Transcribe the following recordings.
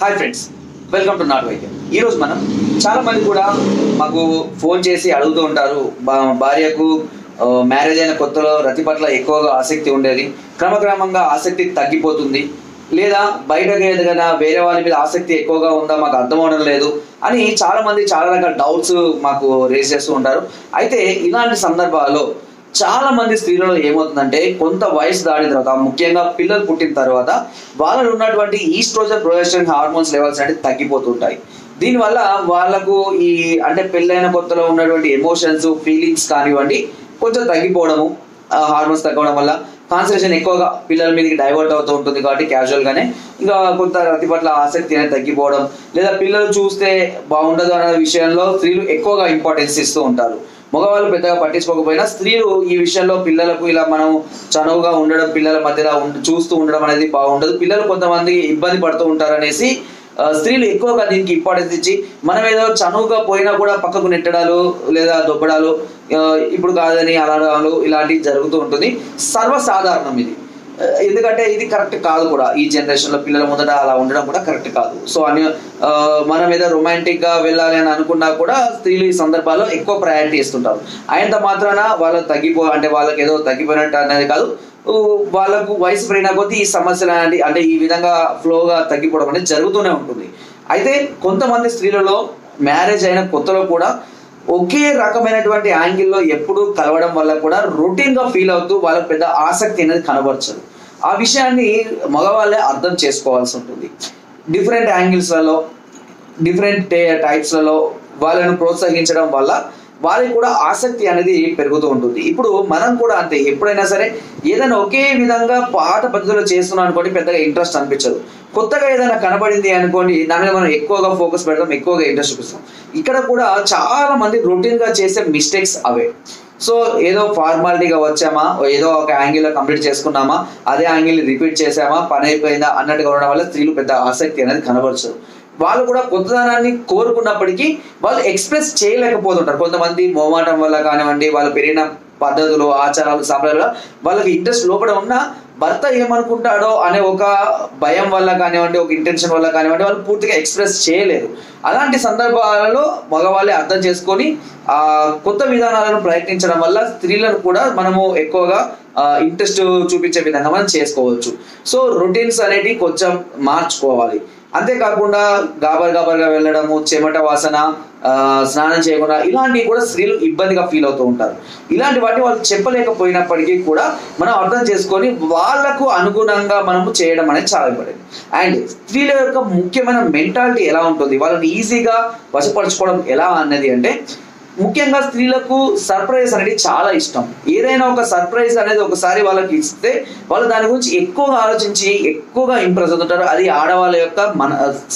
Hi friends welcome to నాట్ వైద్యం ఈరోజు మనం చాలా మంది కూడా మాకు ఫోన్ చేసి అడుగుతూ ఉంటారు. భార్యకు మ్యారేజ్ అయిన కొత్తలో రతి పట్ల ఎక్కువగా ఆసక్తి ఉండేది. క్రమక్రమంగా ఆసక్తి తగ్గిపోతుంది. లేదా బయటకు ఏదైనా వేరే వాళ్ళ మీద ఆసక్తి ఎక్కువగా ఉందా మాకు అర్థం అవడం లేదు అని చాలా మంది చాలా రకాల డౌట్స్ మాకు రేస్ చేస్తూ ఉంటారు. అయితే ఇలాంటి సందర్భాల్లో చాలా మంది స్త్రీలలో ఏమవుతుందంటే కొంత వయసు దాటిన తర్వాత ముఖ్యంగా పిల్లలు పుట్టిన తర్వాత వాళ్ళలో ఉన్నటువంటి ఈస్ట్రోజన్ ప్రొజెస్ట్రాన్ హార్మోన్స్ లెవెల్స్ అంటే తగ్గిపోతుంటాయి. దీనివల్ల వాళ్ళకు ఈ అంటే పెళ్ళైన కొత్తలో ఉన్నటువంటి ఎమోషన్స్ ఫీలింగ్స్ కానివ్వండి కొంచెం తగ్గిపోవడము హార్మోన్స్ తగ్గడం వల్ల కాన్సన్ట్రేషన్ ఎక్కువగా పిల్లల మీదకి డైవర్ట్ అవుతూ ఉంటుంది కాబట్టి క్యాజువల్ గానే. ఇంకా కొంత రతి పట్ల ఆసక్తి అనేది తగ్గిపోవడం లేదా పిల్లలు చూస్తే బాగుండదు అనే విషయంలో స్త్రీలు ఎక్కువగా ఇంపార్టెన్స్ ఇస్తూ ఉంటారు. మగవాళ్ళు పెద్దగా పట్టించుకోకపోయినా స్త్రీలు ఈ విషయంలో పిల్లలకు ఇలా మనం చనువుగా ఉండడం పిల్లల మధ్యలో చూస్తూ ఉండడం అనేది బాగుండదు. పిల్లలు కొంతమంది ఇబ్బంది పడుతూ ఉంటారనేసి స్త్రీలు ఎక్కువగా దీనికి ఇంపార్టెన్స్ ఇచ్చి మనం ఏదో చనువుగా పోయినా కూడా పక్కకు నెట్టడాలు లేదా దొబ్బడాలు ఇప్పుడు కాదని అలాడాలు ఇలాంటివి జరుగుతూ ఉంటుంది. సర్వసాధారణం ఇది. ఎందుకంటే ఇది కరెక్ట్ కాదు కూడా. ఈ జనరేషన్లో పిల్లల ముందట అలా ఉండడం కూడా కరెక్ట్ కాదు. సో అని మనం ఏదో రొమాంటిక్గా వెళ్ళాలి అని అనుకున్నా కూడా స్త్రీలు ఈ సందర్భాల్లో ఎక్కువ ప్రయారిటీ ఇస్తుంటారు. అయినంత మాత్రాన వాళ్ళు తగ్గిపో అంటే వాళ్ళకి ఏదో తగ్గిపోయినట్టు అనేది కాదు. వాళ్ళకు వయసు పెరిగిన కొద్దీ ఈ సమస్యలు అనేది అంటే ఈ విధంగా ఫ్లోగా తగ్గిపోవడం అనేది జరుగుతూనే ఉంటుంది. అయితే కొంతమంది స్త్రీలలో మ్యారేజ్ అయిన కొత్తలో కూడా ఒకే రకమైనటువంటి యాంగిల్లో ఎప్పుడు కలవడం వల్ల కూడా రొటీన్గా ఫీల్ అవుతూ వాళ్ళకి పెద్ద ఆసక్తి అనేది కనబరచదు. ఆ విషయాన్ని మగవాళ్ళే అర్థం చేసుకోవాల్సి ఉంటుంది. డిఫరెంట్ యాంగిల్స్లలో డిఫరెంట్ టైప్స్లలో వాళ్ళను ప్రోత్సహించడం వల్ల వాళ్ళకి కూడా ఆసక్తి అనేది పెరుగుతూ ఉంటుంది. ఇప్పుడు మనం కూడా అంతే ఎప్పుడైనా సరే ఏదైనా ఒకే విధంగా పాత పద్ధతిలో చేస్తున్నాం అనుకోండి పెద్దగా ఇంట్రెస్ట్ అనిపించదు. కొత్తగా ఏదైనా కనబడింది అనుకోండి దాని మీద మనం ఎక్కువగా ఫోకస్ పెడతాం ఎక్కువగా ఇంట్రెస్ట్ చూపిస్తాం. ఇక్కడ కూడా చాలా మంది రొటీన్గా చేసే మిస్టేక్స్ అవే. సో ఏదో ఫార్మాలిటీగా వచ్చామా? ఏదో ఒక యాంగిల్లో కంప్లీట్ చేసుకున్నామా? అదే యాంగిల్ రిపీట్ చేసామా? పని అయిపోయిందా? అన్నట్టుగా ఉండడం వల్ల స్త్రీలు పెద్ద ఆసక్తి అనేది కనబరచదు వాళ్ళు కూడా కొత్తదనాన్ని కోరుకున్నప్పటికీ వాళ్ళు ఎక్స్ప్రెస్ చేయలేకపోతుంటారు. కొంతమంది మోమాటం వల్ల కానివ్వండి వాళ్ళు పెరిగిన పద్ధతులు ఆచారాలు సాంప్రదాయాలు వాళ్ళకి ఇంట్రెస్ట్ లోపల ఉన్నా భర్త ఏమనుకుంటాడో అనే ఒక భయం వల్ల కానివ్వండి ఒక ఇంటెన్షన్ వల్ల కానివ్వండి వాళ్ళు పూర్తిగా ఎక్స్ప్రెస్ చేయలేరు అలాంటి సందర్భాలలో మగవాళ్ళే అర్థం చేసుకొని ఆ కొత్త విధానాలను ప్రయత్నించడం వల్ల స్త్రీలను కూడా మనము ఎక్కువగా ఇంట్రెస్ట్ చూపించే విధంగా మనం చేసుకోవచ్చు. సో రొటీన్స్ అనేటివి కొంచెం మార్చుకోవాలి. అంతేకాకుండా గాబర్ గాబర్గా వెళ్ళడము చెమట వాసన స్నానం చేయకుండా ఇలాంటివి కూడా స్త్రీలు ఇబ్బందిగా ఫీల్ అవుతూ ఉంటారు. ఇలాంటి వాటిని వాళ్ళు చెప్పలేకపోయినప్పటికీ కూడా మనం అర్థం చేసుకొని వాళ్ళకు అనుగుణంగా మనము చేయడం అనేది చాలా ఇంపార్టెంట్ అండ్ స్త్రీల యొక్క ముఖ్యమైన మెంటాలిటీ ఎలా ఉంటుంది? వాళ్ళని ఈజీగా వశపరచుకోవడం ఎలా అన్నది అంటే ముఖ్యంగా స్త్రీలకు సర్ప్రైజ్ అనేది చాలా ఇష్టం. ఏదైనా ఒక సర్ప్రైజ్ అనేది ఒకసారి వాళ్ళకి ఇస్తే వాళ్ళు దాని గురించి ఎక్కువగా ఆలోచించి ఎక్కువగా ఇంప్రెస్ అవుతుంటారు. అది ఆడవాళ్ళ యొక్క మన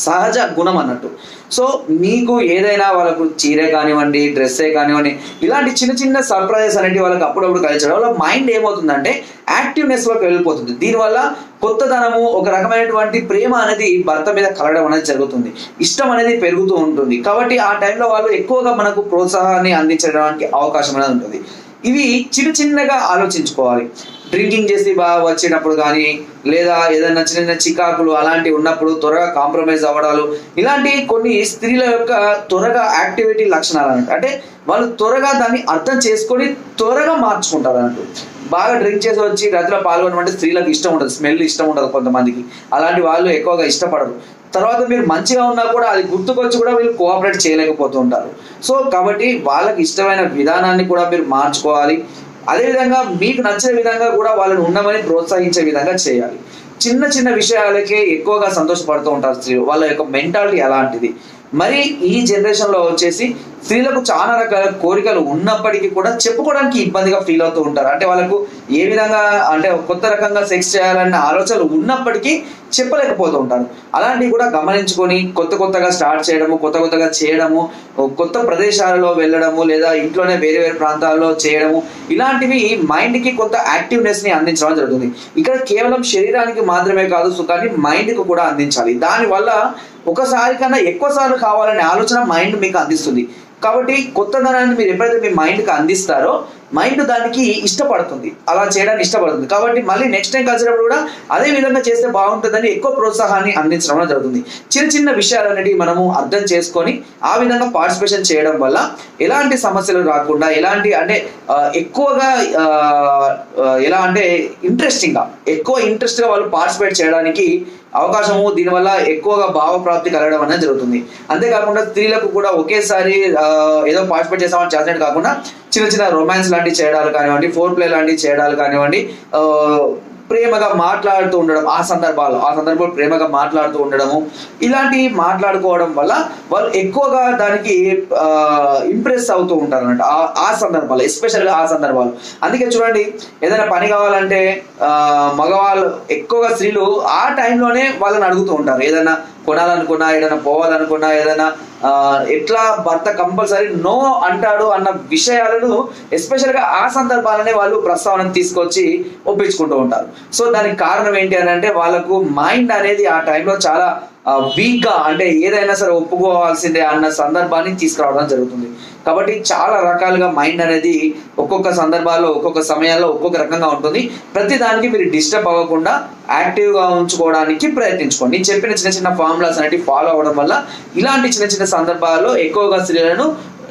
సహజ గుణం అన్నట్టు. సో మీకు ఏదైనా వాళ్ళకు చీరే కానివ్వండి డ్రెస్సే కానివ్వండి ఇలాంటి చిన్న చిన్న సర్ప్రైజెస్ అనేవి వాళ్ళకి అప్పుడప్పుడు కలిచడం వాళ్ళ మైండ్ ఏమవుతుందంటే యాక్టివ్నెస్లోకి వెళ్ళిపోతుంది. దీనివల్ల కొత్తదనము ఒక రకమైనటువంటి ప్రేమ అనేది భర్త మీద కలగడం అనేది జరుగుతుంది. ఇష్టం అనేది పెరుగుతూ ఉంటుంది. కాబట్టి ఆ టైంలో వాళ్ళు ఎక్కువగా మనకు ప్రోత్సాహం ప్రోత్సాహాన్ని అందించడానికి అవకాశం అనేది ఉంటుంది. ఇవి చిన్న చిన్నగా ఆలోచించుకోవాలి. డ్రింకింగ్ చేసి బాగా వచ్చినప్పుడు కానీ లేదా ఏదైనా చిన్న చిన్న చికాకులు అలాంటివి ఉన్నప్పుడు త్వరగా కాంప్రమైజ్ అవ్వడాలు ఇలాంటి కొన్ని స్త్రీల యొక్క త్వరగా యాక్టివిటీ లక్షణాలు అన్నట్టు. అంటే వాళ్ళు త్వరగా దాన్ని అర్థం చేసుకొని త్వరగా మార్చుకుంటారు అన్నట్టు బాగా డ్రింక్ చేసి వచ్చి రాత్రిలో పాల్గొనడం అంటే స్త్రీలకు ఇష్టం ఉండదు స్మెల్ ఇష్టం ఉండదు కొంతమందికి. అలాంటి వాళ్ళు ఎక్కువగా ఇష్టపడరు. తర్వాత మీరు మంచిగా ఉన్నా కూడా అది గుర్తుకొచ్చి కూడా వీళ్ళు కోఆపరేట్ చేయలేకపోతుంటారు. సో కాబట్టి వాళ్ళకి ఇష్టమైన విధానాన్ని కూడా మీరు మార్చుకోవాలి. అదేవిధంగా మీకు నచ్చే విధంగా కూడా వాళ్ళని ఉండమని ప్రోత్సహించే విధంగా చేయాలి. చిన్న చిన్న విషయాలకే ఎక్కువగా సంతోషపడుతూ ఉంటారు స్త్రీలు. వాళ్ళ యొక్క మెంటాలిటీ అలాంటిది. మరి ఈ జనరేషన్లో వచ్చేసి స్త్రీలకు చాలా రకాల కోరికలు ఉన్నప్పటికీ కూడా చెప్పుకోవడానికి ఇబ్బందిగా ఫీల్ అవుతూ ఉంటారు. అంటే వాళ్ళకు ఏ విధంగా అంటే కొత్త రకంగా సెక్స్ చేయాలన్న ఆలోచనలు ఉన్నప్పటికీ చెప్పలేకపోతూ ఉంటారు. అలాంటివి కూడా గమనించుకొని కొత్త కొత్తగా స్టార్ట్ చేయడము కొత్త కొత్తగా చేయడము కొత్త ప్రదేశాలలో వెళ్ళడము లేదా ఇంట్లోనే వేరే వేరే ప్రాంతాల్లో చేయడము ఇలాంటివి మైండ్కి కొంత యాక్టివ్నెస్ని అందించడం జరుగుతుంది. ఇక్కడ కేవలం శరీరానికి మాత్రమే కాదు సుఖాన్ని మైండ్కి కూడా అందించాలి. దానివల్ల ఒకసారి కన్నా ఎక్కువ సార్లు కావాలనే ఆలోచన మైండ్ మీకు అందిస్తుంది. కాబట్టి కొత్త ధనాన్ని మీరు ఎప్పుడైతే మీ మైండ్కి అందిస్తారో మైండ్ దానికి ఇష్టపడుతుంది. అలా చేయడానికి ఇష్టపడుతుంది. కాబట్టి మళ్ళీ నెక్స్ట్ టైం కలిసినప్పుడు కూడా అదే విధంగా చేస్తే బాగుంటుందని ఎక్కువ ప్రోత్సాహాన్ని అందించడం జరుగుతుంది. చిన్న చిన్న విషయాలన్నిటి మనము అర్థం చేసుకొని ఆ విధంగా పార్టిసిపేషన్ చేయడం వల్ల ఎలాంటి సమస్యలు రాకుండా ఎలాంటి అంటే ఎక్కువగా ఎలా అంటే ఇంట్రెస్టింగ్గా ఎక్కువ ఇంట్రెస్ట్గా వాళ్ళు పార్టిసిపేట్ చేయడానికి అవకాశము దీనివల్ల ఎక్కువగా భావ ప్రాప్తి కలగడం అనేది జరుగుతుంది. అంతేకాకుండా స్త్రీలకు కూడా ఒకేసారి ఏదో పార్టిసిపేట్ చేసామని చేసినట్టు కాకుండా చిన్న చిన్న రొమాన్స్ లాంటివి చేయడాలు కానివ్వండి ఫోర్ ప్లే లాంటివి చేయడాలు కానివ్వండి ప్రేమగా మాట్లాడుతూ ఉండడం ఆ సందర్భాలు ఆ సందర్భంలో ప్రేమగా మాట్లాడుతూ ఉండడము ఇలాంటివి మాట్లాడుకోవడం వల్ల వాళ్ళు ఎక్కువగా దానికి ఇంప్రెస్ అవుతూ ఉంటారు అన్నట్టు ఆ- ఆ సందర్భాలు ఎస్పెషల్గా ఆ సందర్భాలు. అందుకే చూడండి ఏదైనా పని కావాలంటే మగవాళ్ళు ఎక్కువగా స్త్రీలు ఆ టైంలోనే వాళ్ళని అడుగుతూ ఉంటారు. ఏదైనా కొనాలనుకున్నా ఏదైనా పోవాలనుకున్నా ఏదైనా ఎట్లా భర్త కంపల్సరీ నో అంటాడు అన్న విషయాలను ఎస్పెషల్గా ఆ సందర్భాలనే వాళ్ళు ప్రస్తావన తీసుకొచ్చి ఒప్పించుకుంటూ ఉంటారు. సో దానికి కారణం ఏంటి అని అంటే వాళ్ళకు మైండ్ అనేది ఆ టైంలో చాలా వీక్గా అంటే ఏదైనా సరే ఒప్పుకోవాల్సిందే అన్న సందర్భాన్ని తీసుకురావడం జరుగుతుంది. కాబట్టి చాలా రకాలుగా మైండ్ అనేది ఒక్కొక్క సందర్భాల్లో ఒక్కొక్క సమయాల్లో ఒక్కొక్క రకంగా ఉంటుంది. ప్రతి దానికి మీరు డిస్టర్బ్ అవ్వకుండా యాక్టివ్గా ఉంచుకోవడానికి ప్రయత్నించుకోండి. నేను చెప్పిన చిన్న చిన్న ఫార్ములాస్ అనేవి ఫాలో అవ్వడం వల్ల ఇలాంటి చిన్న చిన్న సందర్భాల్లో ఎక్కువగా స్త్రీలను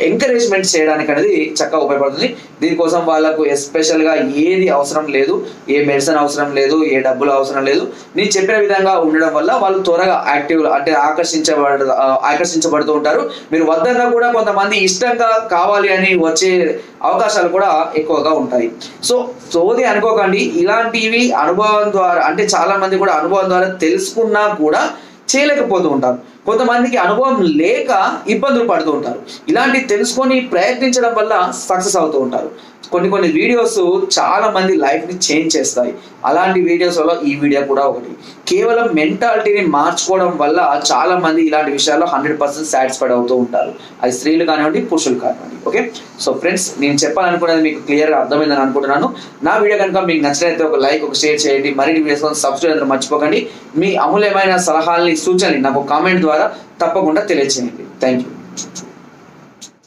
ఎంకరేజ్మెంట్ చేయడానికి అనేది చక్కగా ఉపయోగపడుతుంది. దీనికోసం వాళ్ళకు ఎస్పెషల్గా ఏది అవసరం లేదు ఏ మెడిసిన్ అవసరం లేదు ఏ డబ్బులు అవసరం లేదు నేను చెప్పిన విధంగా ఉండడం వల్ల వాళ్ళు త్వరగా యాక్టివ్ అంటే ఆకర్షించబడ ఆకర్షించబడుతూ ఉంటారు. మీరు వద్దన్నా కూడా కొంతమంది ఇష్టంగా కావాలి అని వచ్చే అవకాశాలు కూడా ఎక్కువగా ఉంటాయి. సో సోది అనుకోకండి. ఇలాంటివి అనుభవం ద్వారా అంటే చాలా మంది కూడా అనుభవం ద్వారా తెలుసుకున్నా కూడా చేయలేకపోతూ ఉంటారు. కొంతమందికి అనుభవం లేక ఇబ్బందులు పడుతూ ఉంటారు. ఇలాంటి తెలుసుకొని ప్రయత్నించడం వల్ల సక్సెస్ అవుతూ ఉంటారు. కొన్ని కొన్ని వీడియోస్ చాలా మంది లైఫ్ని చేంజ్ చేస్తాయి. అలాంటి వీడియోస్లో ఈ వీడియో కూడా ఒకటి. కేవలం మెంటాలిటీని మార్చుకోవడం వల్ల చాలా మంది ఇలాంటి విషయాల్లో హండ్రెడ్ పర్సెంట్ సాటిస్ఫైడ్ అవుతూ ఉంటారు. అది స్త్రీలు కానివ్వండి పురుషులు కానివ్వండి. ఓకే సో ఫ్రెండ్స్ నేను చెప్పాలనుకున్నది మీకు క్లియర్గా అర్థమైందని అనుకుంటున్నాను. నా వీడియో కనుక మీకు నచ్చినట్లయితే ఒక లైక్ ఒక షేర్ చేయండి. మరిన్ని వీడియోస్ సబ్స్క్రైబ్ మర్చిపోకండి. మీ అమూల్యమైన సలహాలని సూచనలు నాకు కామెంట్ ద్వారా తప్పకుండా తెలియజేయండి థ్యాంక్ యూ